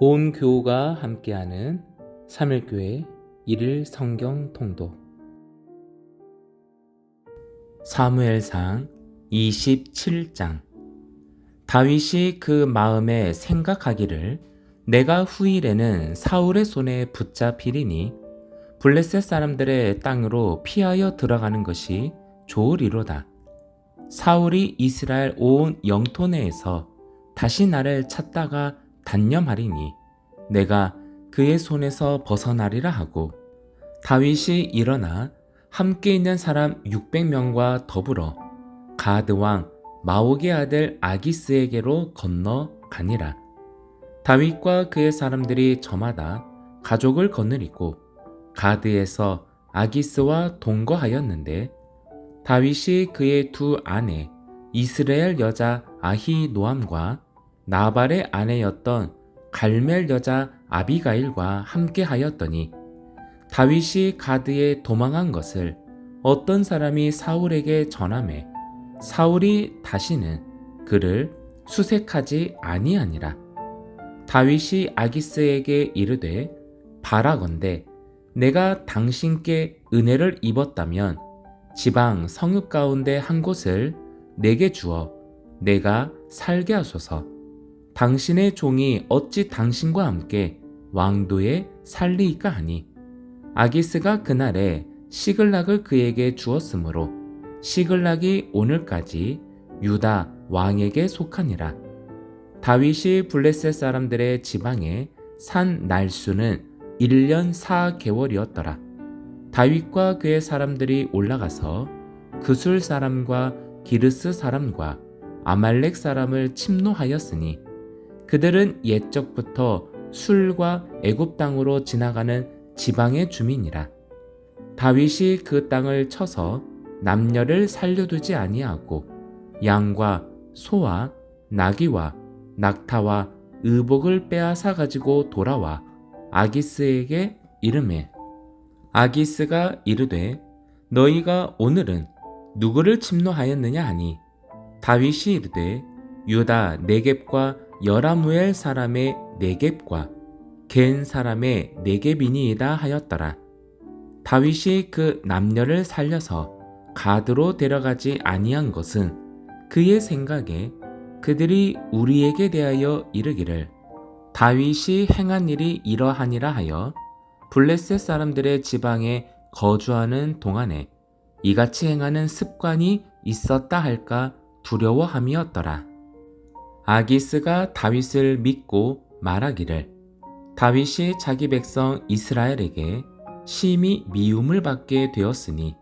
온 교우가 함께하는 3일교회 1일 성경 통독 사무엘상 27장 다윗이 그 마음에 생각하기를 내가 후일에는 사울의 손에 붙잡히리니 블레셋 사람들의 땅으로 피하여 들어가는 것이 좋으리로다. 사울이 이스라엘 온 영토 내에서 다시 나를 찾다가 단념하리니 내가 그의 손에서 벗어나리라 하고 다윗이 일어나 함께 있는 사람 600명과 더불어 가드 왕 마옥의 아들 아기스에게로 건너 가니라. 다윗과 그의 사람들이 저마다 가족을 거느리고 가드에서 아기스와 동거하였는데 다윗이 그의 두 아내 이스라엘 여자 아히노암과 나발의 아내였던 갈멜 여자 아비가일과 함께 하였더니 다윗이 가드에 도망한 것을 어떤 사람이 사울에게 전함에 사울이 다시는 그를 수색하지 아니하니라 다윗이 아기스에게 이르되 바라건대 내가 당신께 은혜를 입었다면 지방 성읍 가운데 한 곳을 내게 주어 내가 살게 하소서. 당신의 종이 어찌 당신과 함께 왕도에 살리이까 하니 아기스가 그날에 시글락을 그에게 주었으므로 시글락이 오늘까지 유다 왕에게 속하니라. 다윗이 블레셋 사람들의 지방에 산 날수는 1년 4개월이었더라. 다윗과 그의 사람들이 올라가서 그술 사람과 기르스 사람과 아말렉 사람을 침노하였으니 그들은 옛적부터 술과 애굽 땅으로 지나가는 지방의 주민이라. 다윗이 그 땅을 쳐서 남녀를 살려두지 아니하고 양과 소와 나귀와 낙타와 의복을 빼앗아 가지고 돌아와 아기스에게 이름해 아기스가 이르되 너희가 오늘은 누구를 침노하였느냐 하니? 다윗이 이르되 유다 네겝과 여라무엘 사람의 네겝과 겐 사람의 네겝이니이다 하였더라. 다윗이 그 남녀를 살려서 가드로 데려가지 아니한 것은 그의 생각에 그들이 우리에게 대하여 이르기를 다윗이 행한 일이 이러하니라 하여 블레셋 사람들의 지방에 거주하는 동안에 이같이 행하는 습관이 있었다 할까 두려워함이었더라. 아기스가 다윗을 믿고 말하기를 다윗이 자기 백성 이스라엘에게 심히 미움을 받게 되었으니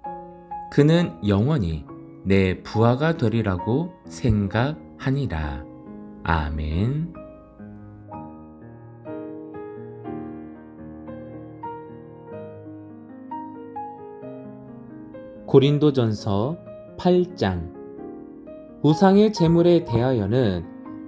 그는 영원히 내 부하가 되리라고 생각하니라. 아멘. 고린도전서 8장 우상의 재물에 대하여는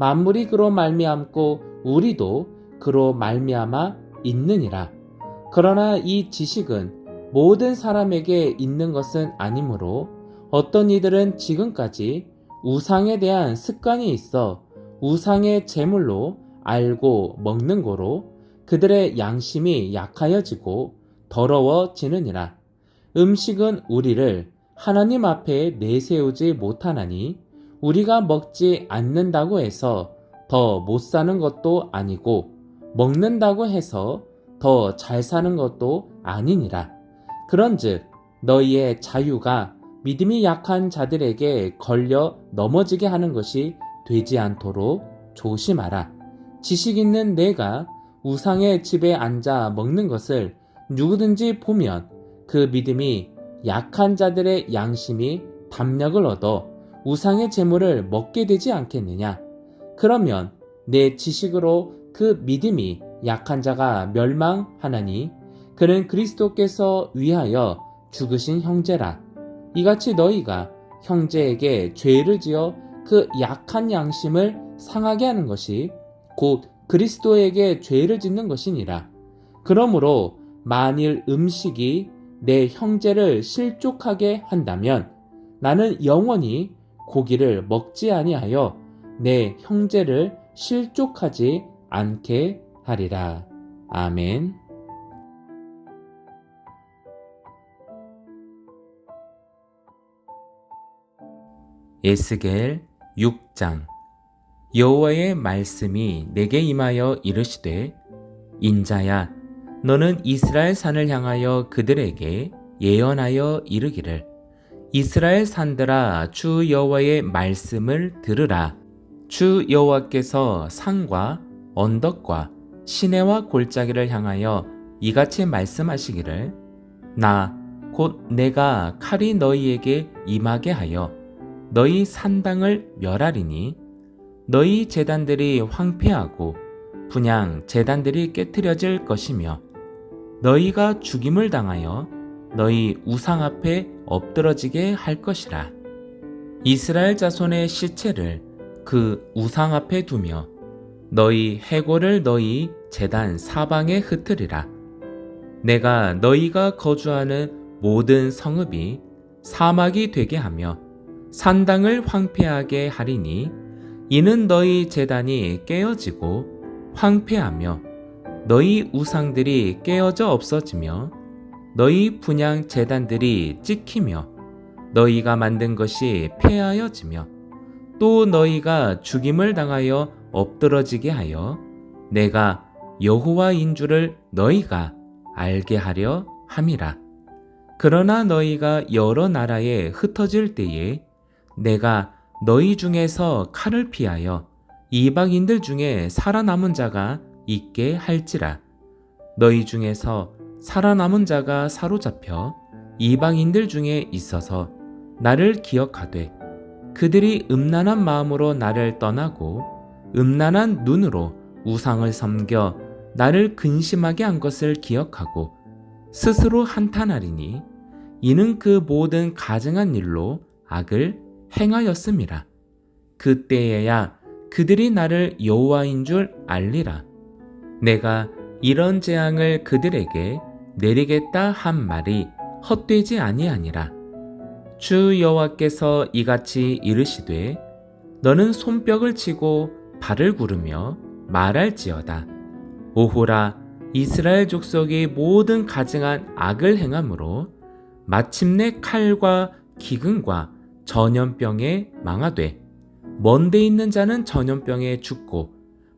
만물이 그로 말미암고 우리도 그로 말미암아 있느니라. 그러나 이 지식은 모든 사람에게 있는 것은 아니므로 어떤 이들은 지금까지 우상에 대한 습관이 있어 우상의 제물로 알고 먹는 거로 그들의 양심이 약하여지고 더러워지느니라. 음식은 우리를 하나님 앞에 내세우지 못하나니 우리가 먹지 않는다고 해서 더 못 사는 것도 아니고 먹는다고 해서 더 잘 사는 것도 아니니라. 그런즉 너희의 자유가 믿음이 약한 자들에게 걸려 넘어지게 하는 것이 되지 않도록 조심하라. 지식 있는 내가 우상의 집에 앉아 먹는 것을 누구든지 보면 그 믿음이 약한 자들의 양심이 담력을 얻어 우상의 재물을 먹게 되지 않겠느냐? 그러면 내 지식으로 그 믿음이 약한 자가 멸망하나니 그는 그리스도께서 위하여 죽으신 형제라. 이같이 너희가 형제에게 죄를 지어 그 약한 양심을 상하게 하는 것이 곧 그리스도에게 죄를 짓는 것이니라. 그러므로 만일 음식이 내 형제를 실족하게 한다면 나는 영원히 고기를 먹지 아니하여 내 형제를 실족하지 않게 하리라. 아멘. 에스겔 6장 여호와의 말씀이 내게 임하여 이르시되 인자야 너는 이스라엘 산을 향하여 그들에게 예언하여 이르기를 이스라엘 산들아 주 여호와의 말씀을 들으라. 주 여호와께서 산과 언덕과 시내와 골짜기를 향하여 이같이 말씀하시기를 나 곧 내가 칼이 너희에게 임하게 하여 너희 산당을 멸하리니 너희 재단들이 황폐하고 분양 재단들이 깨뜨려질 것이며 너희가 죽임을 당하여 너희 우상 앞에 엎드러지게 할 것이라. 이스라엘 자손의 시체를 그 우상 앞에 두며 너희 해골을 너희 재단 사방에 흩으리라. 내가 너희가 거주하는 모든 성읍이 사막이 되게 하며 산당을 황폐하게 하리니 이는 너희 재단이 깨어지고 황폐하며 너희 우상들이 깨어져 없어지며 너희 분양 재단들이 찍히며 너희가 만든 것이 폐하여지며 또 너희가 죽임을 당하여 엎드러지게 하여 내가 여호와인 줄을 너희가 알게 하려 함이라. 그러나 너희가 여러 나라에 흩어질 때에 내가 너희 중에서 칼을 피하여 이방인들 중에 살아남은 자가 있게 할지라. 너희 중에서 살아남은 자가 사로잡혀 이방인들 중에 있어서 나를 기억하되 그들이 음란한 마음으로 나를 떠나고 음란한 눈으로 우상을 섬겨 나를 근심하게 한 것을 기억하고 스스로 한탄하리니 이는 그 모든 가증한 일로 악을 행하였음이라. 그때에야 그들이 나를 여호와인 줄 알리라. 내가 이런 재앙을 그들에게 내리겠다 한 말이 헛되지 아니하니라. 주 여호와께서 이같이 이르시되 너는 손뼉을 치고 발을 구르며 말할지어다. 오호라 이스라엘 족속이 모든 가증한 악을 행함으로 마침내 칼과 기근과 전염병에 망하되 먼데 있는 자는 전염병에 죽고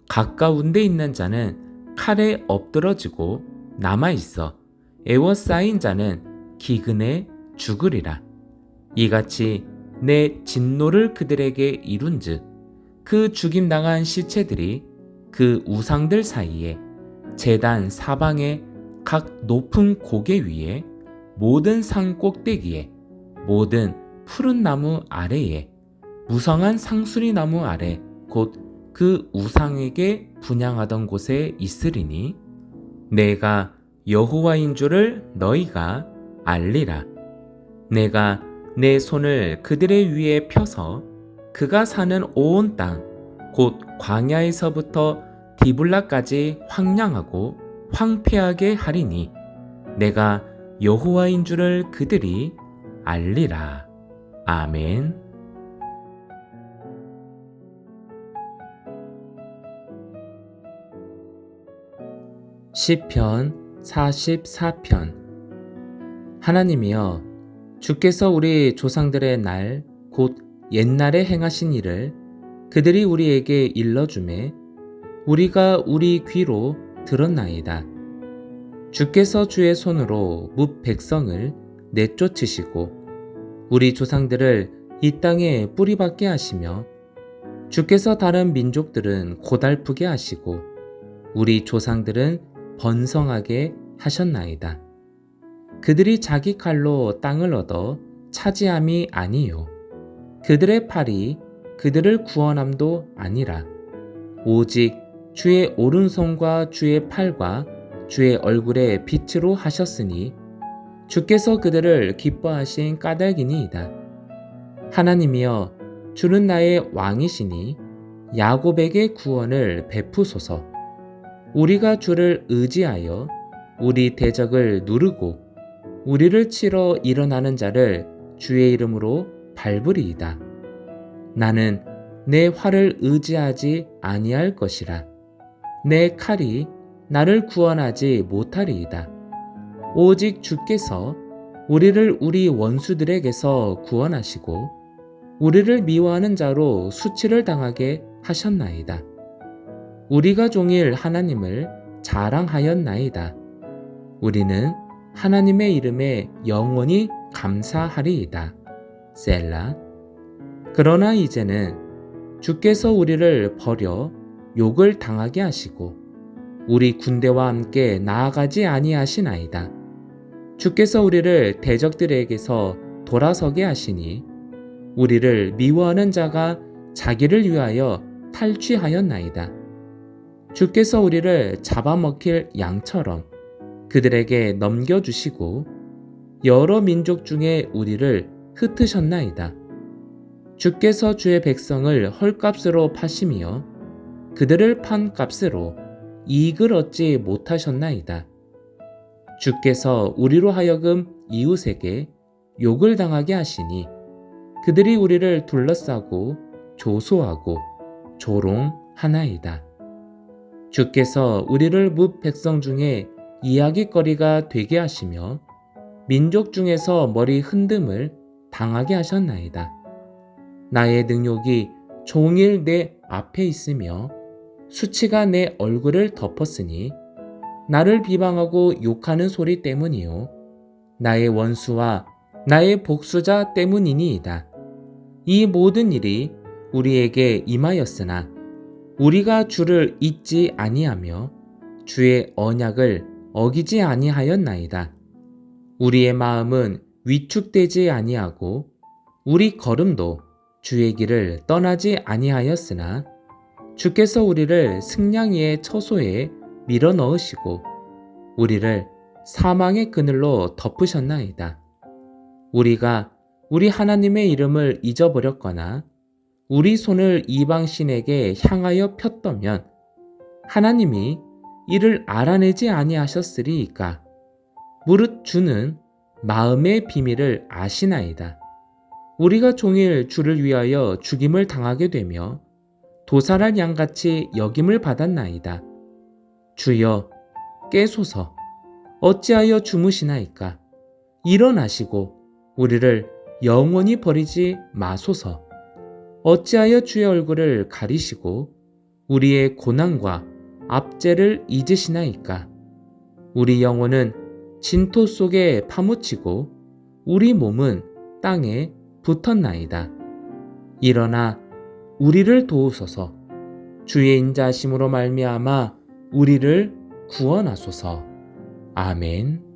가까운 데 있는 자는 칼에 엎드러지고 남아 있어 애워싸인 자는 기근에 죽으리라. 이같이 내 진노를 그들에게 이룬즉 그 죽임 당한 시체들이 그 우상들 사이에 재단 사방에 각 높은 고개 위에 모든 산 꼭대기에 모든 푸른 나무 아래에 무성한 상수리 나무 아래 곧 그 우상에게 분양하던 곳에 있으리니 내가 여호와인 줄을 너희가 알리라 내가 내 손을 그들의 위에 펴서 그가 사는 온 땅 곧 광야에서부터 디블라까지 황량하고 황폐하게 하리니 내가 여호와인 줄을 그들이 알리라. 아멘. 시편 44편 하나님이여 주께서 우리 조상들의 날 곧 옛날에 행하신 일을 그들이 우리에게 일러주매 우리가 우리 귀로 들었나이다. 주께서 주의 손으로 뭇 백성을 내쫓으시고 우리 조상들을 이 땅에 뿌리박게 하시며 주께서 다른 민족들은 고달프게 하시고 우리 조상들은 번성하게 하셨나이다. 그들이 자기 칼로 땅을 얻어 차지함이 아니요. 그들의 팔이 그들을 구원함도 아니라 오직 주의 오른손과 주의 팔과 주의 얼굴에 빛으로 하셨으니 주께서 그들을 기뻐하신 까닭이니이다. 하나님이여 주는 나의 왕이시니 야곱에게 구원을 베푸소서. 우리가 주를 의지하여 우리 대적을 누르고 우리를 치러 일어나는 자를 주의 이름으로 밟으리이다. 나는 내 활을 의지하지 아니할 것이라. 내 칼이 나를 구원하지 못하리이다. 오직 주께서 우리를 우리 원수들에게서 구원하시고 우리를 미워하는 자로 수치를 당하게 하셨나이다. 우리가 종일 하나님을 자랑하였나이다. 우리는 하나님의 이름에 영원히 감사하리이다. 셀라. 그러나 이제는 주께서 우리를 버려 욕을 당하게 하시고 우리 군대와 함께 나아가지 아니하시나이다. 주께서 우리를 대적들에게서 돌아서게 하시니 우리를 미워하는 자가 자기를 위하여 탈취하였나이다. 주께서 우리를 잡아먹힐 양처럼 그들에게 넘겨주시고 여러 민족 중에 우리를 흩으셨나이다. 주께서 주의 백성을 헐값으로 파시며 그들을 판 값으로 이익을 얻지 못하셨나이다. 주께서 우리로 하여금 이웃에게 욕을 당하게 하시니 그들이 우리를 둘러싸고 조소하고 조롱하나이다. 주께서 우리를 뭇 백성 중에 이야기거리가 되게 하시며 민족 중에서 머리 흔듦을 당하게 하셨나이다. 나의 능욕이 종일 내 앞에 있으며 수치가 내 얼굴을 덮었으니 나를 비방하고 욕하는 소리 때문이요. 나의 원수와 나의 복수자 때문이니이다. 이 모든 일이 우리에게 임하였으나 우리가 주를 잊지 아니하며 주의 언약을 어기지 아니하였나이다. 우리의 마음은 위축되지 아니하고 우리 걸음도 주의 길을 떠나지 아니하였으나 주께서 우리를 승냥이의 처소에 밀어 넣으시고 우리를 사망의 그늘로 덮으셨나이다. 우리가 우리 하나님의 이름을 잊어버렸거나 우리 손을 이방신에게 향하여 폈다면 하나님이 이를 알아내지 아니하셨으리이까 무릇 주는 마음의 비밀을 아시나이다. 우리가 종일 주를 위하여 죽임을 당하게 되며 도살할 양같이 여김을 받았나이다. 주여 깨소서 어찌하여 주무시나이까 일어나시고 우리를 영원히 버리지 마소서 어찌하여 주의 얼굴을 가리시고 우리의 고난과 압제를 잊으시나이까 우리 영혼은 진토 속에 파묻히고 우리 몸은 땅에 붙었나이다. 일어나 우리를 도우소서 주의 인자심으로 말미암아 우리를 구원하소서. 아멘.